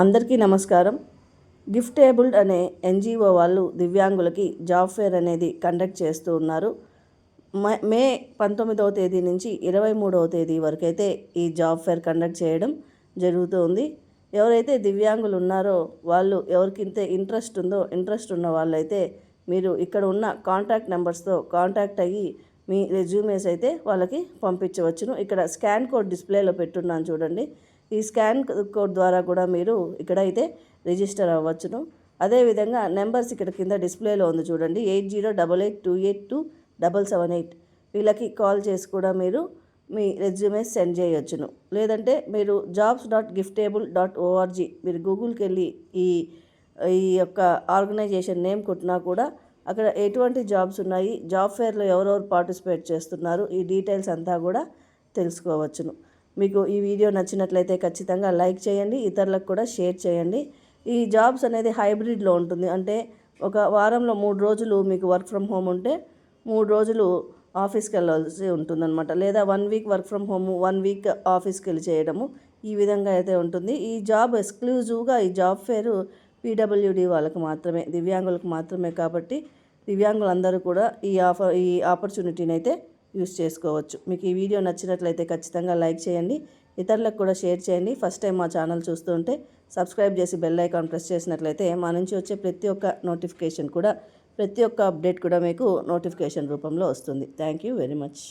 అందరికీ నమస్కారం. గిఫ్టేబుల్డ్ అనే ఎన్జిఓ వాళ్ళు దివ్యాంగులకి జాబ్ ఫేర్ అనేది కండక్ట్ చేస్తూ ఉన్నారు. మ- మే పంతొమ్మిదవ తేదీ నుంచి ఇరవై మూడవ తేదీ వరకు అయితే ఈ జాబ్ ఫేర్ కండక్ట్ చేయడం జరుగుతూ ఉంది. ఎవరైతే దివ్యాంగులు ఉన్నారో వాళ్ళు ఎవరికింతే ఇంట్రెస్ట్ ఉందో ఇంట్రెస్ట్ ఉన్న వాళ్ళైతే మీరు ఇక్కడ ఉన్న కాంటాక్ట్ నెంబర్స్తో కాంటాక్ట్ అయ్యి మీ రెజ్యూమేస్ అయితే వాళ్ళకి పంపించవచ్చును. ఇక్కడ స్కాన్ కోడ్ డిస్ప్లేలో పెట్టున్నాను చూడండి. ఈ స్కాన్ కోడ్ ద్వారా కూడా మీరు ఇక్కడైతే రిజిస్టర్ అవ్వచ్చును. అదేవిధంగా నెంబర్స్ ఇక్కడ కింద డిస్ప్లేలో ఉంది చూడండి. Eight zero double eight two eight two double seven eight. వీళ్ళకి కాల్ చేసి కూడా మీరు మీ రెజ్యూమే సెండ్ చేయొచ్చును. లేదంటే మీరు jobs dot giftable dot ORG మీరు గూగుల్కి వెళ్ళి ఈ ఈ యొక్క ఆర్గనైజేషన్ నేమ్ కొట్టినా కూడా అక్కడ ఎటువంటి జాబ్స్ ఉన్నాయి జాబ్ ఫేర్లో ఎవరెవరు పార్టిసిపేట్ చేస్తున్నారు ఈ డీటెయిల్స్ అంతా కూడా తెలుసుకోవచ్చును. మీకు ఈ వీడియో నచ్చినట్లయితే ఖచ్చితంగా లైక్ చేయండి ఇతరులకు కూడా షేర్ చేయండి. ఈ జాబ్స్ అనేది హైబ్రిడ్లో ఉంటుంది. అంటే ఒక వారంలో మూడు రోజులు మీకు వర్క్ ఫ్రమ్ హోమ్ ఉంటే మూడు రోజులు ఆఫీస్కి వెళ్ళాల్సి ఉంటుందన్నమాట. లేదా one week work from home one week ఆఫీస్కి వెళ్ళి చేయడము ఈ విధంగా అయితే ఉంటుంది. ఈ జాబ్ ఎక్స్క్లూజివ్గా ఈ జాబ్ ఫేరు పీడబ్ల్యూడి వాళ్ళకు మాత్రమే దివ్యాంగులకు మాత్రమే కాబట్టి దివ్యాంగులందరూ కూడా ఈ ఆఫర్ ఈ ఆపర్చునిటీని అయితే యూస్ చేసుకోవచ్చు. మీకు ఈ వీడియో నచ్చినట్లయితే ఖచ్చితంగా లైక్ చేయండి. ఇతరులకు కూడా షేర్ చేయండి. ఫస్ట్ టైం మా ఛానల్ చూస్తుంటే సబ్స్క్రైబ్ చేసి బెల్ ఐకాన్ ప్రెస్ చేసినట్లయితే మా నుంచి వచ్చే ప్రతి ఒక్క నోటిఫికేషన్ కూడా ప్రతి ఒక్క అప్డేట్ కూడా మీకు నోటిఫికేషన్ రూపంలో వస్తుంది. Thank you very much.